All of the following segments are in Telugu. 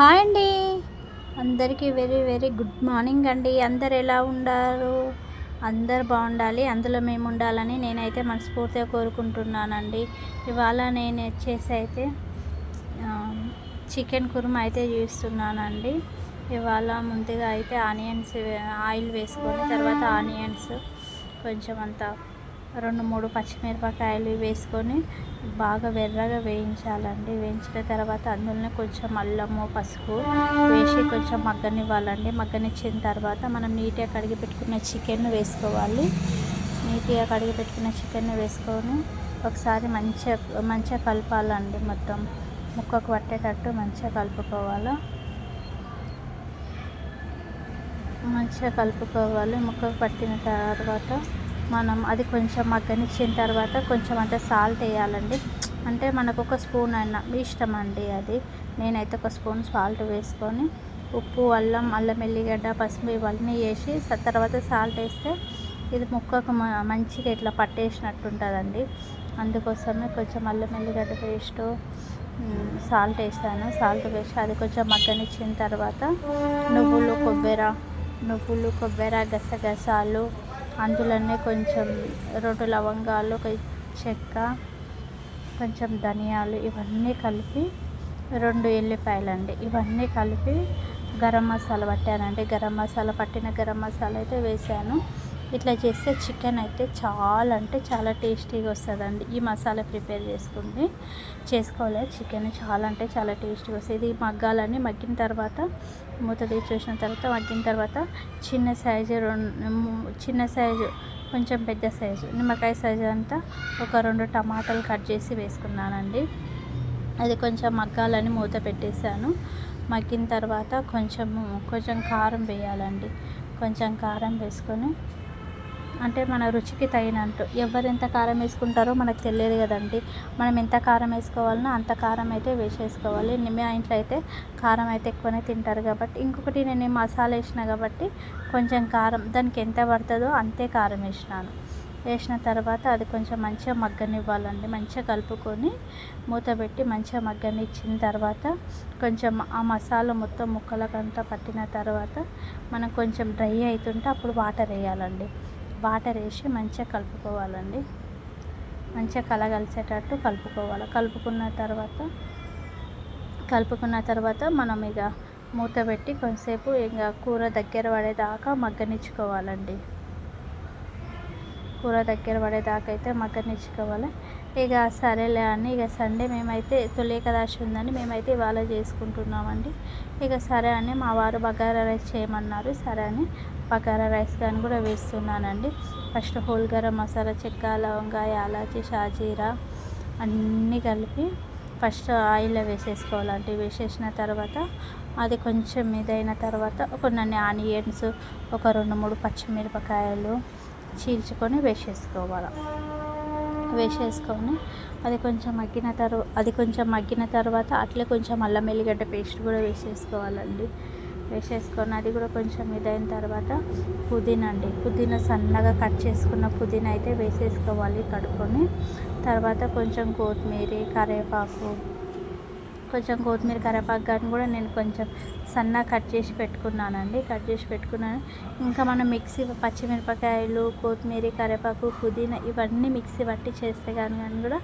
హాయ్ అండి. అందరికీ వెరీ వెరీ గుడ్ మార్నింగ్ అండి. అందరు ఎలా ఉండారు అందరు బాగుండాలి. అందులో మేము ఉండాలని నేనైతే మనస్ఫూర్తిగా కోరుకుంటున్నానండి. ఇవాళ నేను వచ్చేసి అయితే చికెన్ కుర్మా అయితే చేస్తున్నానండి. ఇవాళ ముందుగా అయితే ఆనియన్స్ ఆయిల్ వేసుకొని తర్వాత ఆనియన్స్ కొంచెం అంతా రెండు మూడు పచ్చిమిరపకాయలు వేసుకొని బాగా వెర్రగా వేయించాలండి. వేయించిన తర్వాత అందులోనే కొంచెం అల్లము పసుపు వేసి కొంచెం మగ్గనివ్వాలండి. మగ్గనిచ్చిన తర్వాత మనం నీట్గా కడిగి పెట్టుకున్న చికెన్ వేసుకోవాలి. నీట్గా కడిగి పెట్టుకున్న చికెన్ వేసుకొని ఒకసారి మంచిగా మంచిగా కలపాలండి మొత్తం. ముక్కకు పట్టేటట్టు మంచిగా కలుపుకోవాలి. మంచిగా కలుపుకోవాలి. ముక్కకు పట్టిన తర్వాత మనం అది కొంచెం మగ్గనిచ్చిన తర్వాత కొంచెం అంత సాల్ట్ వేయాలండి. అంటే మనకు ఒక స్పూన్ అయినా మీ ఇష్టం అండి అది. నేనైతే ఒక స్పూన్ సాల్ట్ వేసుకొని ఉప్పు అల్లం అల్లం ఎల్లిగడ్డ పసుపు ఇవన్నీ వేసి తర్వాత సాల్ట్ వేస్తే ఇది ముక్కకు మంచిగా ఇట్లా పట్టేసినట్టు ఉంటుందండి. అందుకోసమే కొంచెం అల్లం ఎల్లిగడ్డ పేస్ట్ సాల్ట్ వేసాను. సాల్ట్ వేసి అది కొంచెం మగ్గనిచ్చిన తర్వాత నువ్వులు కొబ్బరి నువ్వులు కొబ్బరి గసగసాలు అందులోనే కొంచెం రెండు లవంగాలు ఒక చెక్క కొంచెం ధనియాలు ఇవన్నీ కలిపి రెండు ఎల్లిపాయలు అండి ఇవన్నీ కలిపి గరం మసాలా పట్టానండి. గరం మసాలా పట్టిన గరం మసాలా అయితే వేసాను. ఇట్లా చేస్తే చికెన్ అయితే చాలా అంటే చాలా టేస్టీగా వస్తుందండి. ఈ మసాలా ప్రిపేర్ చేసుకుంటే చేసుకోవాలి చికెన్ చాలా అంటే చాలా టేస్టీగా వస్తుంది. ఇది మగ్గాలని మగ్గిన తర్వాత మూత తీసి చూసిన తర్వాత మగ్గిన తర్వాత చిన్న సైజు రెండు చిన్న సైజు కొంచెం పెద్ద సైజు నిమ్మకాయ సైజు అంతా ఒక రెండు టమాటాలు కట్ చేసి వేసుకున్నానండి. అది కొంచెం మగ్గాలని మూత పెట్టేశాను. మగ్గిన తర్వాత కొంచెం కొంచెం కారం వేయాలండి. కొంచెం కారం వేసుకొని అంటే మన రుచికి తగినట్టు. ఎవరు ఎంత కారం వేసుకుంటారో మనకు తెలియదు కదండి. మనం ఎంత కారం వేసుకోవాలనో అంత కారం అయితే వేసేసుకోవాలి. మా ఇంట్లో అయితే కారం అయితే ఎక్కువనే తింటారు కాబట్టి. ఇంకొకటి నేను మసాలా వేసిన కాబట్టి కొంచెం కారం దానికి ఎంత పడుతుందో అంతే కారం వేసినాను. వేసిన తర్వాత అది కొంచెం మంచిగా మగ్గనివ్వాలండి. మంచిగా కలుపుకొని మూత పెట్టి మంచిగా మగ్గనిచ్చిన తర్వాత కొంచెం ఆ మసాలా మొత్తం ముక్కలకంతా పట్టిన తర్వాత మనం కొంచెం డ్రై అవుతుంటే అప్పుడు వాటర్ వేయాలండి. వాటర్ వేసి మంచిగా కలుపుకోవాలండి. మంచిగా కలగలిసేటట్టు కలుపుకోవాలి. కలుపుకున్న తర్వాత కలుపుకున్న తర్వాత మనం ఇక మూత పెట్టి కొంతసేపు ఇంకా కూర దగ్గర పడేదాకా మగ్గనిచ్చుకోవాలండి. కూర దగ్గర పడేదాకా అయితే మగ్గనిచ్చుకోవాలి. ఇక సరేలే అని ఇక సండే మేమైతే తొలి ఏకాదశి ఉందని మేమైతే ఇవాళ చేసుకుంటున్నామండి. ఇక సరే అని మా వారు బగారా రైస్ చేయమన్నారు. సరే అని బకారా రైస్ కానీ కూడా వేస్తున్నానండి. ఫస్ట్ హోల్ గరం మసాలా చెక్క లవంగా యాలాచి షాజీరా అన్నీ కలిపి ఫస్ట్ ఆయిల్లో వేసేసుకోవాలండి. వేసేసిన తర్వాత అది కొంచెం ఇదైన తర్వాత కొన్ని ఆనియన్స్ ఒక రెండు మూడు పచ్చిమిరపకాయలు చీల్చుకొని వేసేసుకోవాలి. వేసేసుకొని అది కొంచెం మగ్గిన తర్వాత అది కొంచెం మగ్గిన తర్వాత అట్లే కొంచెం అల్లం ఎల్లిగడ్డ పేస్ట్ కూడా వేసేసుకోవాలండి. వేసేసుకొని అది కూడా కొంచెం ఇదైన తర్వాత పుదీనా అండి. పుదీనా సన్నగా కట్ చేసుకున్న పుదీనా అయితే వేసేసుకోవాలి కడుక్కొని. తర్వాత కొంచెం కొత్తిమీర కరివేపాకు కొంచెం కొత్తిమీర కరివేపాకు కానీ కూడా నేను కొంచెం సన్నగా కట్ చేసి పెట్టుకున్నానండి. కట్ చేసి పెట్టుకున్నాను. ఇంకా మనం మిక్సీ పచ్చిమిరపకాయలు కొత్తిమీర కరివేపాకు పుదీనా ఇవన్నీ మిక్సీ పట్టి చేస్తే కానీ కానీ కూడా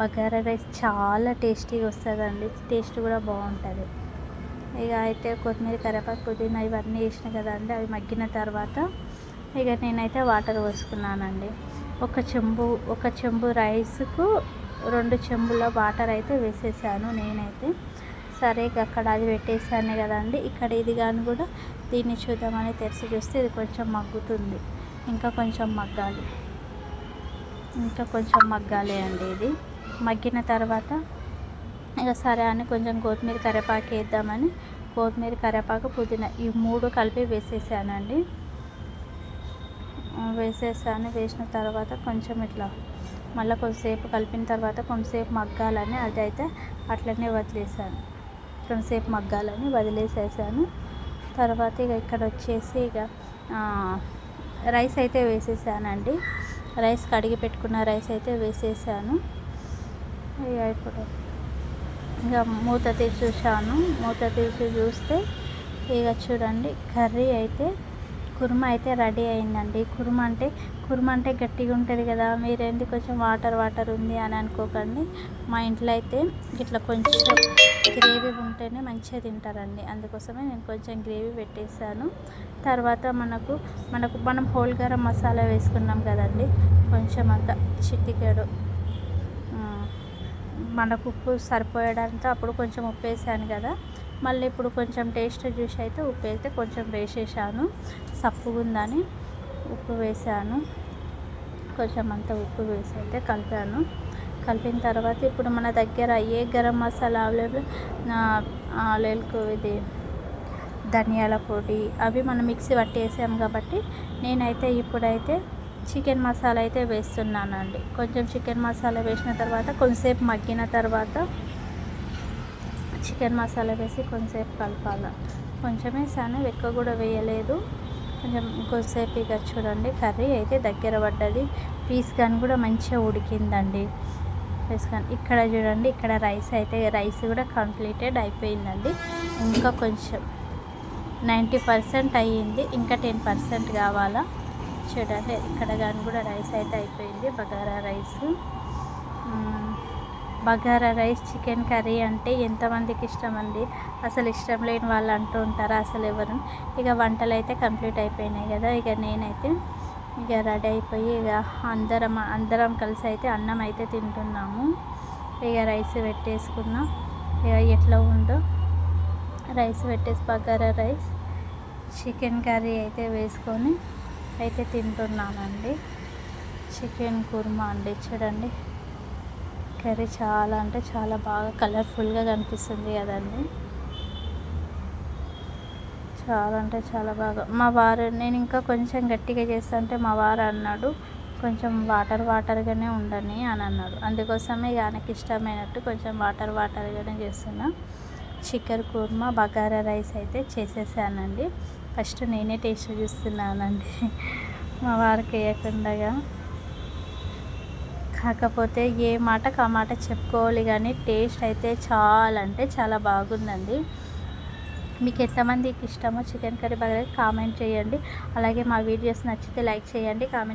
బగారా రైస్ చాలా టేస్టీగా వస్తుందండి. టేస్ట్ కూడా బాగుంటుంది. ఇక అయితే కొత్తిమీర కరివేపాకు పుదీనా ఇవన్నీ వేసిన కదండి అవి మగ్గిన తర్వాత ఇక నేనైతే వాటర్ పోసుకున్నానండి. ఒక చెంబు ఒక చెంబు రైస్కు రెండు చెంబుల వాటర్ అయితే వేసేసాను నేనైతే. సరే అక్కడ అది పెట్టేసాను కదండి ఇక్కడ ఇది కానీ కూడా దీన్ని చూద్దామని తెరిచి చూస్తే ఇది కొంచెం మగ్గుతుంది. ఇంకా కొంచెం మగ్గాలి. ఇంకా కొంచెం మగ్గాలి అండి ఇది. మగ్గిన తర్వాత ఇక సరే అని కొంచెం కొత్తిమీర కరివేపాకు వేద్దామని కొత్తిమీర కరివేపాకు పుదీనా ఈ మూడు కలిపి వేసేసానండి. వేసేసాను. వేసిన తర్వాత కొంచెం ఇట్లా మళ్ళీ కొంతసేపు కలిపిన తర్వాత కొంతసేపు మగ్గాలని అది అయితే అట్లనే వదిలేసాను. కొంతసేపు మగ్గాలని వదిలేసేసాను. తర్వాత ఇక ఇక్కడ వచ్చేసి ఇక రైస్ అయితే వేసేసానండి. రైస్ కడిగి పెట్టుకున్న రైస్ అయితే వేసేసాను. అయిపోతుంది ఇంకా మూత తీసి చూశాను. మూత తీసి చూస్తే ఇక చూడండి కర్రీ అయితే కుర్మా అయితే రెడీ అయిందండి. కుర్మా అంటే కుర్మా అంటే గట్టిగా ఉంటుంది కదా మీరేంది కొంచెం వాటర్ వాటర్ ఉంది అని అనుకోకండి. మా ఇంట్లో అయితే ఇట్లా కొంచెం గ్రేవీ ఉంటేనే మంచిగా తింటారండి. అందుకోసమే నేను కొంచెం గ్రేవీ పెట్టేశాను. తర్వాత మనకు మనకు మనం హోల్ గరం మసాలా వేసుకున్నాం కదండి కొంచెం అంత చిటికెడు మనకు ఉప్పు సరిపోయడంతో అప్పుడు కొంచెం ఉప్పు వేసాను కదా. మళ్ళీ ఇప్పుడు కొంచెం టేస్ట్ చూసి అయితే ఉప్పు వేస్తే కొంచెం వేసేసాను. సప్పుగా ఉందని ఉప్పు వేసాను. కొంచెం అంత ఉప్పు వేసి అయితే కలిపాను. కలిపిన తర్వాత ఇప్పుడు మన దగ్గర ఏ గరం మసాలా అవైలబుల్ లేకు ఇది ధనియాల పొడి అవి మనం మిక్సీ పట్టేసాం కాబట్టి నేనైతే ఇప్పుడైతే చికెన్ మసాలా అయితే వేస్తున్నానండి. కొంచెం చికెన్ మసాలా వేసిన తర్వాత కొంచెంసేపు మగ్గిన తర్వాత చికెన్ మసాలా వేసి కొంచెంసేపు కలపాలి. కొంచెం వేసాను ఎక్కువ కూడా వేయలేదు. కొంచెం కొంచెంసేపు ఇక చూడండి కర్రీ అయితే దగ్గర పడ్డది. పీస్ కానీ కూడా మంచిగా ఉడికిందండి. పీస్ కానీ ఇక్కడ చూడండి ఇక్కడ రైస్ అయితే రైస్ కూడా కంప్లీటెడ్ అయిపోయిందండి. ఇంకా కొంచెం నైంటీ పర్సెంట్ అయ్యింది ఇంకా టెన్ పర్సెంట్ కావాలా. చూడండి ఇక్కడ కానీ కూడా రైస్ అయితే అయిపోయింది. Bagara rice. Bagara rice chicken curry అంటే ఎంతమందికి ఇష్టం అండి అసలు ఇష్టం లేని వాళ్ళు అంటూ ఉంటారా? అసలు ఎవరు? ఇక వంటలు అయితే కంప్లీట్ అయిపోయినాయి కదా. ఇక నేనైతే ఇక రెడీ అయిపోయి ఇక అందరం అందరం కలిసి అయితే అన్నం అయితే తింటున్నాము. ఇక రైస్ పెట్టేసుకున్నాం. ఇక ఎట్లా ఉందో. రైస్ పెట్టేసి బగారా రైస్ చికెన్ కర్రీ అయితే వేసుకొని అయితే తింటున్నానండి. చికెన్ కుర్మా అండి. చూడండి. కర్రీ చాలా అంటే చాలా బాగా కలర్ఫుల్గా కనిపిస్తుంది కదండి. చాలా అంటే చాలా బాగా. మా వారు నేను ఇంకా కొంచెం గట్టిగా చేస్తా అంటే మా వారు అన్నాడు కొంచెం వాటర్ వాటర్గానే ఉండని అని అన్నాడు. అందుకోసమే ఆయనకి ఇష్టమైనట్టు కొంచెం వాటర్ వాటర్గానే చేస్తున్నా. చికెన్ కుర్మా బగారా రైస్ అయితే చేసేసానండి. ఫస్ట్ నేనే టేస్ట్ చూస్తున్నానండి. మా వారికి వేయకుండగా. కాకపోతే ఏ మాటకు ఆ మాట చెప్పుకోవాలి కానీ టేస్ట్ అయితే చాలా అంటే చాలా బాగుందండి. మీకు ఎంతమందికి ఇష్టమో చికెన్ కర్రీ బాగా కామెంట్ చేయండి. అలాగే మా వీడియోస్ నచ్చితే లైక్ చేయండి కామెంట్